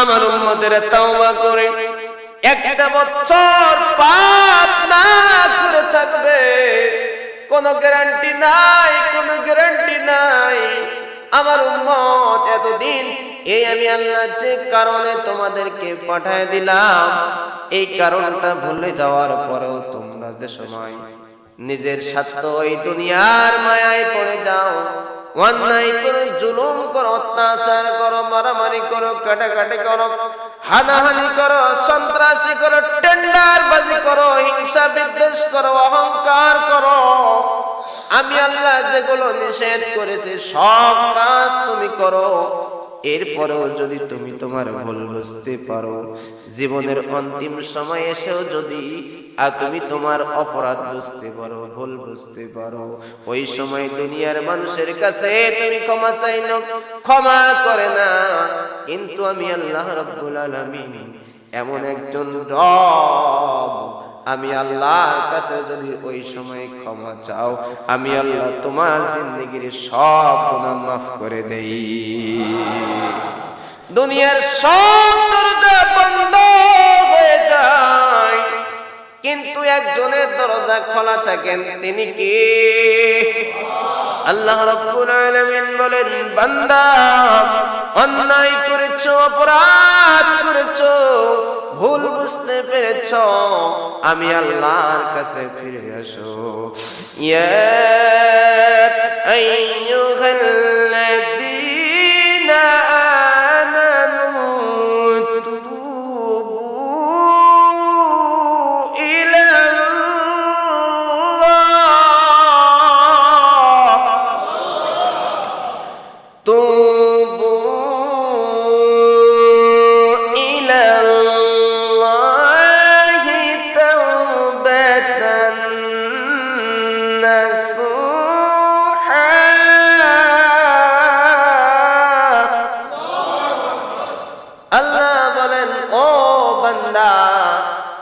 আমার উম্মতের তাওবা করে একটা বছর পাপ না করে থাকবে। কোনো গ্যারান্টি নাই, কোনো গ্যারান্টি নাই। আমার উম্মত, এতদিন এই আমি আল্লাহ যে কারণে তোমাদেরকে পাঠায় দিলাম, এই কারণটা ভুলে যাওয়ার পরেও তোমরা যে সময় নিজের স্বার্থ ওই দুনিয়ার মায়ায় পড়ে যাও অন্যায় করো, জুলুম করো, অত্যাচার করো, মারামারি করো, কাটাকাটি করো, হানাহানি করো, সন্ত্রাসী করো টেন্ডার বাজি করো, হিংসা বিদ্বেষ করো, অহংকার করো। আমি আল্লাহ যেগুলো নিষেধ করেছি, সব কাজ তুমি করো। এরপরেও যদি তুমি তোমার ভুল বুঝতে পারো, জীবনের অন্তিম সময় এসেও যদি, আর তুমি তোমার অপরাধ বুঝতে পারো, ভুল বুঝতে পারো, ওই সময় দুনিয়ার মানুষের কাছে তুমি ক্ষমা চাইল ক্ষমা করে না। কিন্তু আমি আল্লাহ রব্বুল আলামিন এমন একজন রব আমি আল্লাহর কাছে যদি ওই সময় ক্ষমা চাও, আমি আল্লাহ তোমার জিন্দগির সব গুনাহ মাফ করে দেই। দুনিয়ার সব দরজা বন্ধ হয়ে যায়। কিন্তু একজনের দরজা খোলা থাকেন, তিনি কে? আল্লাহ রাব্বুল আলামিন বলেন, বান্দা, অন্যায় করেছ, অপরাধ করেছ ভুল বুঝতে পেরেছ আমি আল্লাহর কাছে ফিরে আসো ইয়া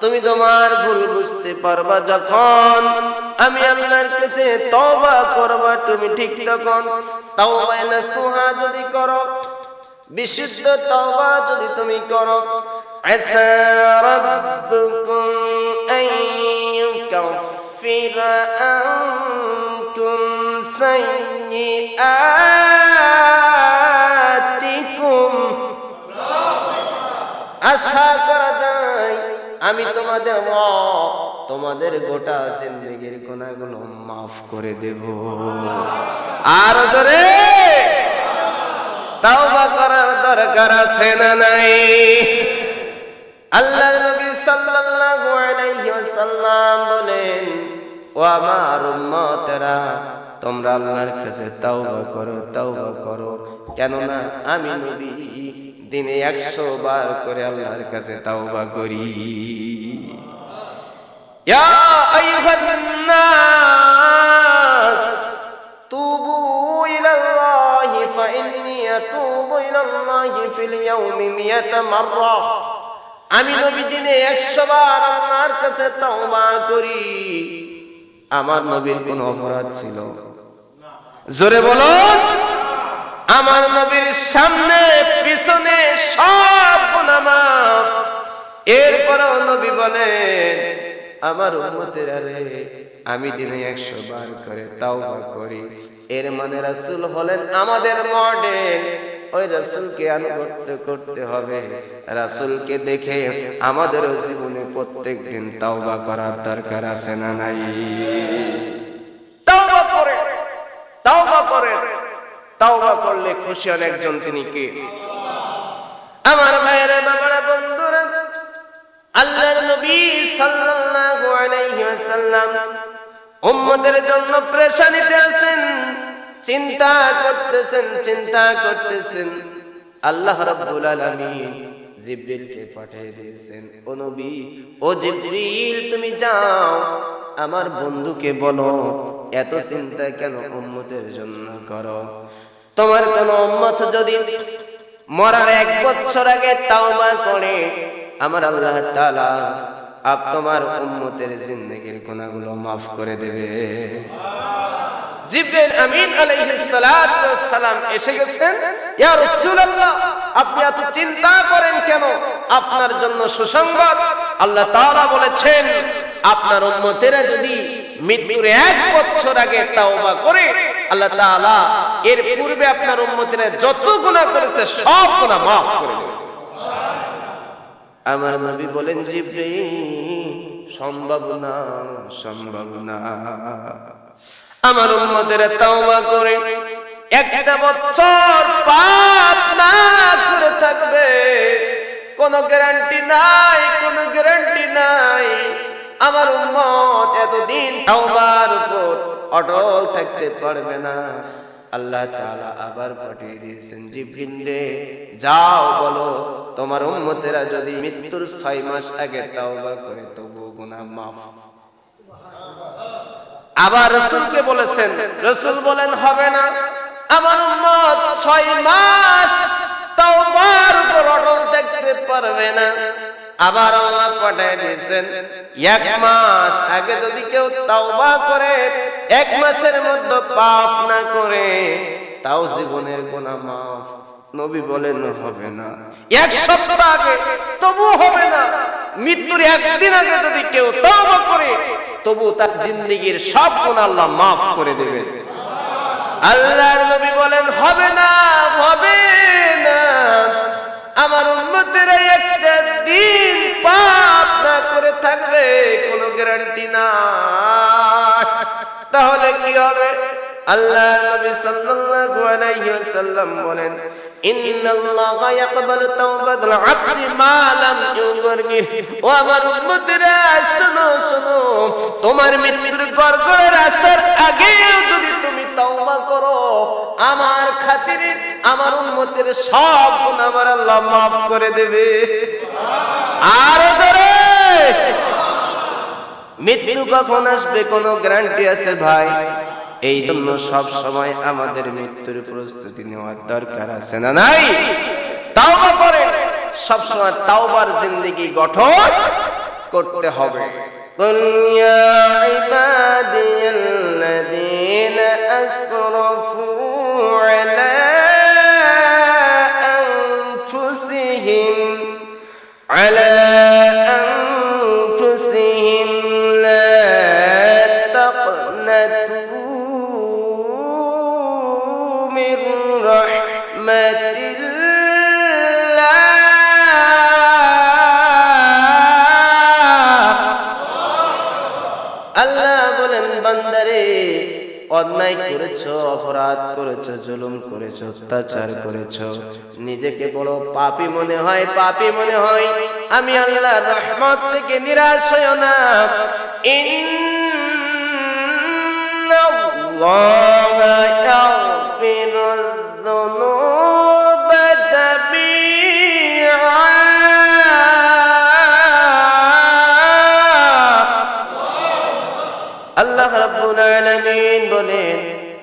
তুমি তোমার ভুল বুঝতে পারবা যখন আমি আল্লাহর কাছে তওবা করবা, তুমি ঠিক তখন তওবা নাসুহা যদি করো, বিশুদ্ধ তওবা যদি তুমি করো আসা রাব্বুকুম আন ইউকাফিরা আনকুম সাইয়্যাতিকুম। আশা করা আমি তোমাদের তোমাদের গোটা জিন্দগির গুনাহগুলো মাফ করে দেব। আর জোরে, তাওবা করার দরকার আছে না নাই? আল্লাহর নবী সাল্লাল্লাহু আলাইহি ওয়াসাল্লাম বলেন, ও আমার উম্মতেরা, তোমরা আল্লাহর কাছে তাওবা করো তাওবা করো। কেননা আমি নবী দিনে একশো বার করে আল্লাহর কাছে তাওবা করি। আমি নবী দিনে একশো বার আল্লাহর কাছে তাওবা করি। আমার নবীর কোন অপরাধ ছিল। জোরে বলো আমার নবীর সামনে, পিছনে সব মাফ এরপরও নবী বলেন, আমার উম্মতের আরে আমি দিনে একশো বার করে তাওবা করি। এর মানে রাসূল হলেন আমাদের মডেল ওই রাসূলকে আনুগত্য করতে হবে। রাসূলকে দেখে আমাদের জীবনে প্রত্যেক দিন তাওবা করার দরকার আছে না নাই তাওবা করে তাওবা করে তাওবা করলে খুশি হন একজন তিনি কে? আমার ভাইয়েরা বাবারা, বন্ধুরা, আল্লাহর নবী সাল্লাল্লাহু আলাইহি ওয়াসাল্লাম উম্মতের জন্য প্রেশানিতে আছেন চিন্তা করতেছেন চিন্তা করতেছেন। আল্লাহ রাব্বুল আলামিন জিবরিলকে পাঠিয়ে দিয়েছেন, ও নবী, ও জিবরিল, তুমি যাও, আমার বন্ধুকে বলো, এত চিন্তা কেন উম্মতের জন্য করো? তোমার কোন উম্মত যদি মরার এক বছর আগে তাওবা করে, আমার আল্লাহ আপ তোমার উম্মতের জিন্দেগির গুনাহগুলো মাফ করে দেবে। জিবরিল আমিন আলাইহিস সালাতু সালাম এসে গেছেন, ইয়া রাসূলুল্লাহ, আপনি এত চিন্তা করেন কেন? আপনার জন্য সুসংবাদ। আল্লাহ তাআলা বলেছেন, আপনার উম্মতেরা যদি মৃত্যুর এক বছর আগে তাওবা করে আল্লাহ তাআলা এর পূর্বে আপনার উম্মতেরা যত গুনাহ করেছে, সব গুনাহ মাফ করে দেবে। আমার নবী বলেন জিব্রাইল সম্ভব না সম্ভব না। আমার উম্মতের তাওবা করে, একটা বছর পাপ না করে থাকবে। কোনো গ্যারান্টি নাই, কোনো গ্যারান্টি নাই। আমার উম্মত এতদিন তাওবার উপর অটল থাকতে পারবে না। আল্লাহ তাআলা আবার পাঠিয়ে দিয়েছেন, জিবরিল যাও বলো, তোমার উম্মতেরা যদি মৃত্যুর ছয় মাস আগে তাওবা করে তবু গুনাহ মাফ। আবার রসুলকে বলেছেন, রসুল বলেন, হবে না। আমার উম্মত ছয় মাস তাওবার উপর অটল থাকতে পারবে না। আবার আল্লাহ পাঠিয়ে দিয়েছেন, এক মাস আগে যদি কেউ তাওবা করে, এক মাসের মধ্যে পাপ না করে, তাও জীবনের গুনাহ মাফ। নবী বলেন, হবে না। এক সপ্তাহ আগে তবু হবে না। মৃত্যুর একদিন আগে যদি কেউ তওবা করে তবু তার জিন্দগির সব গুনাহ আল্লাহ মাফ করে দেবে। আল্লাহর নবী বলেন, হবে না হবে না। আমার উম্মতেরা একটা দিন পাপ না করে থাকবে, কোনো গ্যারান্টি না তাহলে কি হবে? আল্লাহ নবী সাল্লাল্লাহু আলাইহি ওয়াসাল্লাম বলেন, ইন্নাল্লাহা ইয়াকবালু তাওবাতাল আবদি মা লাম ইউগরগির ও আমার উম্মতেরা, শোনো শোনো, তোমার মৃত্যুর গড়গড়ের আসার আগেও যদি তাওবা করো। আমার আমার সব আমার আল্লাহ মাফ করে দেবে। মৃত্যু কখন আসবে কোনো গ্যারান্টি আছে ভাই? এই জন্য সব সময় আমাদের মৃত্যুর প্রস্তুতি নেওয়ার দরকার আছে না নাই? তাওবা করেন সব সময় তাওবার জিন্দেগি গঠন করতে হবে। قل আল্লাহ অন্যায় করেছ, অপরাধ করেছ, জুলুম করেছ, অত্যাচার করেছ। নিজেকে বড় পাপী মনে হয়, পাপী মনে হয়। আমি আল্লাহর রহমত থেকে নিরাশ হইও না।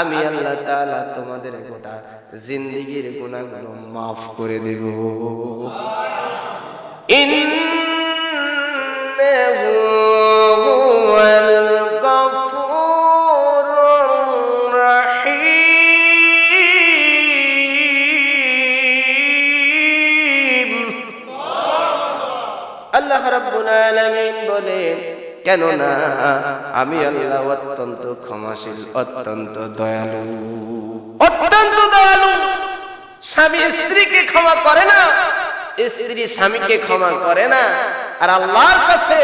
আমি আল্লাহ তাআলা তোমাদের গোটা জিন্দেগীর গুনাহগুলো maaf করে দেব। আল্লাহ রাব্বুল আলামিন বলেন কেন না আমি আল্লাহ অত্যন্ত ক্ষমাশীল, অত্যন্ত দয়ালু। অত্যন্ত দয়ালু। স্বামী স্ত্রীকে ক্ষমা করে না, স্ত্রী স্বামীকে ক্ষমা করে না। আর আল্লাহর কাছে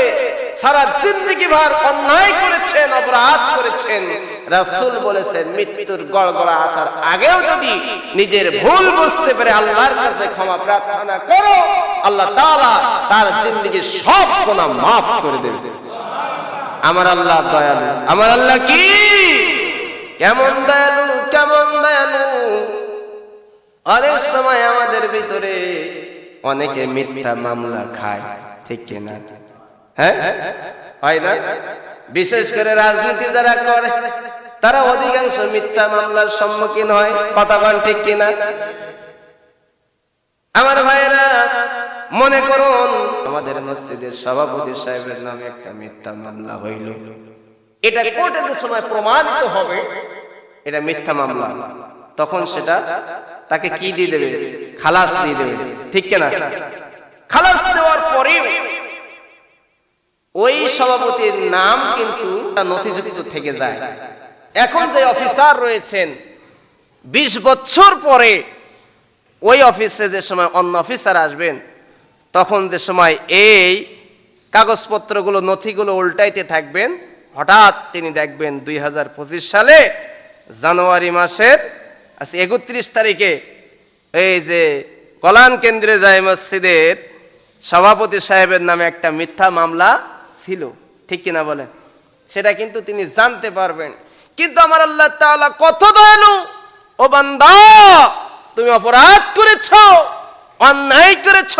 সারা জিন্দগি ভার অন্যায় করেছেন, অপরাধ করেছেন। রাসূল বলেছেন, মৃত্যুর গড়গড়া আসার আগেও যদি নিজের ভুল বুঝতে পেরে আল্লাহর কাছে ক্ষমা প্রার্থনা করো, আল্লাহ তাআলা তার জিন্দগির সব গুনাহ maaf করে দেবে আমার আল্লাহ দয়ালু। আমার আল্লাহ কি? কেমন দয়ালু কেমন দয়ালু? অনেক সময় আমাদের ভিতরে অনেকে মিথ্যা মামলা খায়, ঠিক কিনা হ্যাঁ? হয় না? বিশেষ করে রাজনীতি যারা করে, তারা অধিকাংশ মিথ্যা মামলার সম্মুখীন হয়, কথা বল ঠিক কিনা আমার ভাইরা মনে করুন আমাদের মসজিদের সভাপতি সাহেবের নামে একটা মিথ্যা মামলা হইল। এটা কোর্টের সময় প্রমাণিত হবে, এটা মিথ্যা মামলা। তখন সেটা তাকে কি দিয়ে দেবে? খালাস দিয়ে দেবে। ঠিক কিনা? খালাস দেওয়ার পরেও ওই সভাপতির নাম কিন্তু নথিযুক্ত থেকে যায়। এখন যে অফিসার রয়েছেন, বিশ বছর পরে ওই অফিসে যে সময় অন্য অফিসার আসবেন তখন যে সময় এই কাগজপত্রগুলো, নথিগুলো উল্টাইতে থাকবেন, হঠাৎ তিনি দেখবেন দুই হাজার পঁচিশ সালে জানুয়ারি মাসের আচ্ছা একত্রিশ তারিখে এই যে কলান কেন্দ্রে যায় মসজিদের সভাপতি সাহেবের নামে একটা মিথ্যা মামলা ছিল। ঠিক কিনা বলেন? সেটা কিন্তু তিনি জানতে পারবেন। কিন্তু আমার আল্লাহ তাআলা কত দয়ালু! ও বান্দা, তুমি অপরাধ করেছ, অন্যায় করেছ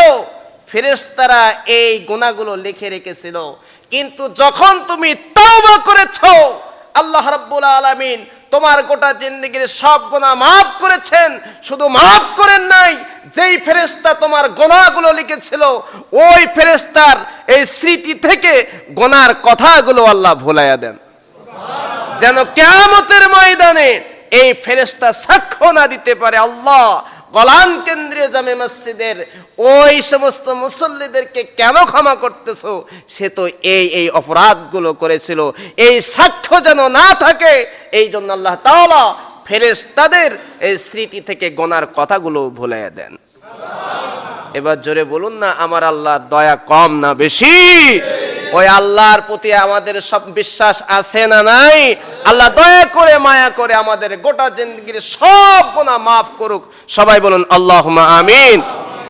ফেরেশতারা এই গুণাগুলো লিখে রেখেছিল। কিন্তু যখন তুমি তওবা করেছ, আল্লাহ রাব্বুল আলামিন তোমার গোটা জিন্দগির সব গুনাহ মাফ করেছেন। শুধু মাফ করেন নাই, যেই ফেরেশতা তোমার গোনাগুলো লিখেছিল, ওই ফেরেস্তার এই স্মৃতি থেকে গোনার কথাগুলো আল্লাহ ভুলাইয়া দেন। যেন কেয়ামতের ময়দানে এই ফেরেশতা সাক্ষ্য না দিতে পারে আল্লাহ গলান কেন্দ্রীয় জামে মসজিদের ওই সমস্ত মুসল্লিদেরকে কেন ক্ষমা করতেছ? সে তো এই এই অপরাধগুলো করেছিল। এই সাক্ষ্য যেন না থাকে, এই জন্য আল্লাহ তাআলা ফেরেশতাদের এই স্মৃতি থেকে গোনার কথাগুলো ভুলে দেন। এবার জোরে বলুন না, আমার আল্লাহ দয়া কম না বেশি? ওই আল্লাহর প্রতি আমাদের সব বিশ্বাস আছে না নাই? আল্লাহ দয়া করে, মায়া করে আমাদের গোটা জিন্দগির সব গোনা মাফ করুক। সবাই বলুন আল্লাহ আমিন।